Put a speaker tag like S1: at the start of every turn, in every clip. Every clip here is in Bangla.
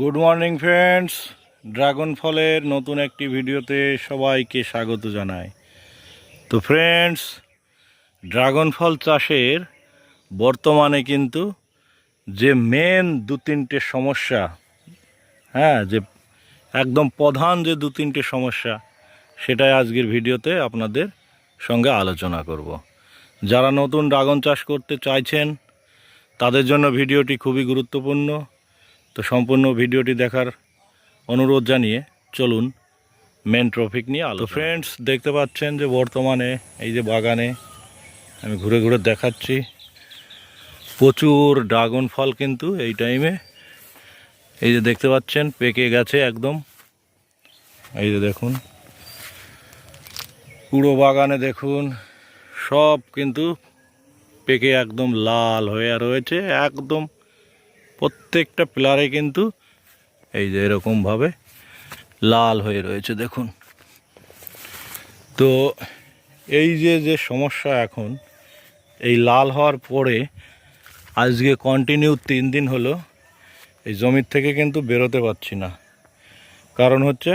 S1: গুড মর্নিং ফ্রেন্ডস ড্রাগন ফলের নতুন একটি ভিডিওতে সবাইকে স্বাগত জানাই। তো ফ্রেন্ডস ড্রাগন ফল চাষের বর্তমানে কিন্তু যে মেন দু তিনটে সমস্যা হ্যাঁ যে একদম প্রধান যে দু তিনটে সমস্যা, সেটাই আজকের ভিডিওতে আপনাদের সঙ্গে আলোচনা করব। যারা নতুন ড্রাগন চাষ করতে চাইছেন, তাদের জন্য ভিডিওটি খুবই গুরুত্বপূর্ণ। তো সম্পূর্ণ ভিডিওটি দেখার অনুরোধ জানিয়ে চলুন মেন ট্রফিক নিয়ে আলো ফ্রেন্ডস দেখতে পাচ্ছেন যে বর্তমানে এই যে বাগানে আমি ঘুরে ঘুরে দেখাচ্ছি, প্রচুর ড্রাগন ফল কিন্তু এই টাইমে এই যে দেখতে পাচ্ছেন, পেকে গেছে একদম। এই যে দেখুন, পুরো বাগানে দেখুন, সব কিন্তু পেকে একদম লাল হয়ে রয়েছে, একদম প্রত্যেকটা পিলারে কিন্তু এই যে এরকমভাবে লাল হয়ে রয়েছে, দেখুন। তো এই যে যে সমস্যা এখন, এই লাল হওয়ার পরে আজকে কন্টিনিউ তিন দিন হলো এই জমির থেকে কিন্তু বেরোতে পারছি না। কারণ হচ্ছে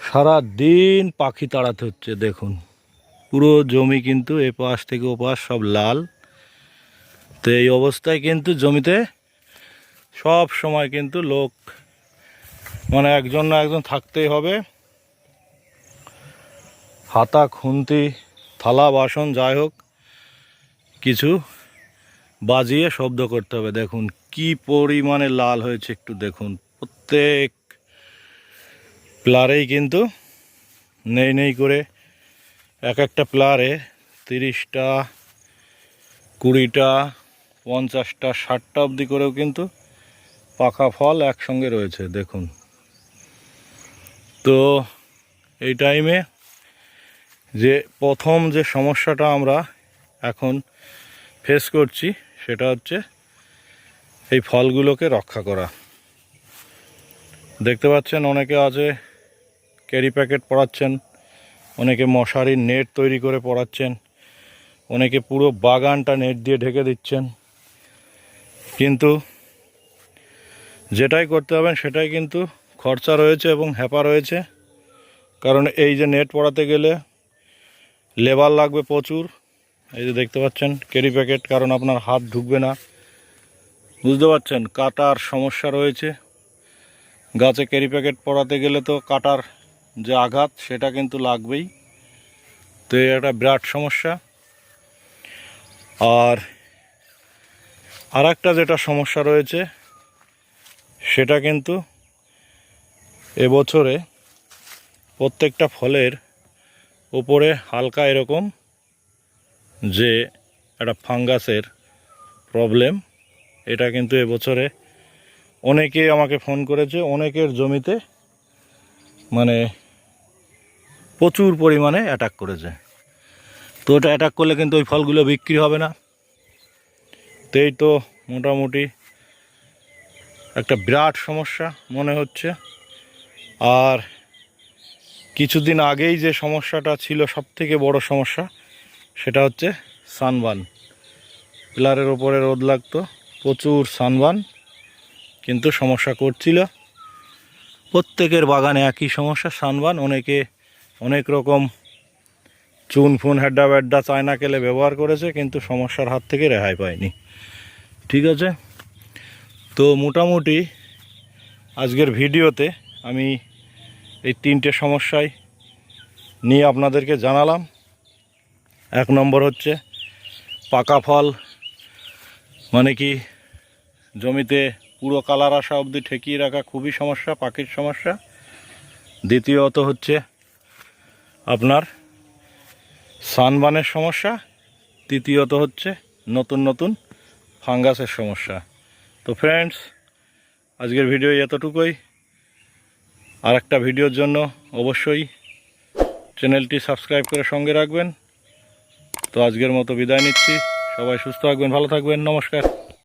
S1: সারা দিন পাখি তাড়াতে হচ্ছে, দেখুন। পুরো জমি কিন্তু এ পাশ থেকে ও পাশ সব লাল। তো এই অবস্থায় কিন্তু জমিতে সব সময় কিন্তু লোক মানে একজন না একজন থাকতেই হবে। হাতা, খুন্তি, থালা, বাসন, যাই হোক, কিছু বাজিয়ে শব্দ করতে হবে। দেখুন, কি পরিমাণে লাল হয়েছে একটু দেখুন। প্রত্যেক প্লারেই কিন্তু নেই নেই করে এক একটা প্লারে তিরিশটা, কুড়িটা পঞ্চাশটা, ষাটটা অবধি করেও কিন্তু পাকা ফল একসঙ্গে রয়েছে, দেখুন। তো এই টাইমে যে প্রথম যে সমস্যাটা আমরা এখন ফেস করছি, সেটা হচ্ছে এই ফলগুলোকে রক্ষা করা। দেখতে পাচ্ছেন, অনেকে আছে ক্যারি প্যাকেট পড়াচ্ছেন, অনেকে মশারির নেট তৈরি করে পড়াচ্ছেন, অনেকে পুরো বাগানটা নেট দিয়ে ঢেকে দিচ্ছেন। কিন্তু যেটাই করতে হবেন সেটাই কিন্তু খরচা রয়েছে এবং হ্যাপা রয়েছে। কারণ এই যে নেট পড়াতে গেলে লেবার লাগবে প্রচুর। এই যে দেখতে পাচ্ছেন ক্যারি প্যাকেট, কারণ আপনার হাত ঢুকবে না। বুঝতে পারছেন, কাটার সমস্যা রয়েছে। গাছে ক্যারি প্যাকেট পড়াতে গেলে তো কাটার যে আঘাত, সেটা কিন্তু লাগবেই। তো একটা বিরাট সমস্যা। আর আর একটা যেটা সমস্যা রয়েছে, সেটা কিন্তু এবছরে প্রত্যেকটা ফলের উপরে হালকা এরকম যে একটা ফাঙ্গাসের প্রবলেম। এটা কিন্তু এবছরে অনেকে আমাকে ফোন করেছে, অনেকের জমিতে মানে প্রচুর পরিমাণে অ্যাটাক করেছে। তো ওটা অ্যাটাক করলে কিন্তু ওই ফলগুলো বিক্রি হবে না। তো এই তো মোটামুটি একটা বিরাট সমস্যা মনে হচ্ছে। আর কিছুদিন আগেই যে সমস্যাটা ছিল সব থেকে বড় সমস্যা, সেটা হচ্ছে সানবান। পিলারের ওপরে রোদ লাগতো, প্রচুর সানবান, কিন্তু সমস্যা করছিল। প্রত্যেকের বাগানে একই সমস্যা, সানবান, অনেকে অনেক রকম চুন, ফুন হেড্ডা ব্যাড্ডা চায়না কেলে ব্যবহার করেছে, কিন্তু সমস্যার হাত থেকে রেহাই পায়নি। ঠিক আছে? তো মোটামুটি আজকের ভিডিওতে আমি এই তিনটে সমস্যায় নিয়ে আপনাদেরকে জানালাম। এক নম্বর হচ্ছে পাকা ফল মানে কি জমিতে পুরো কালার আসা অবধি ঠেকিয়ে রাখা খুবই সমস্যা, পাখির সমস্যা। দ্বিতীয়ত হচ্ছে আপনার সানবানের সমস্যা, তৃতীয়ত হচ্ছে নতুন নতুন ফাঙ্গাসের সমস্যা। তো ফ্রেন্ডস আজকের ভিডিও এতটুকুই। আর একটা ভিডিওর জন্য অবশ্যই চ্যানেলটি সাবস্ক্রাইব করে সঙ্গে রাখবেন। তো আজকের মতো বিদায় নিচ্ছি। সবাই সুস্থ থাকবেন, ভালো থাকবেন। নমস্কার।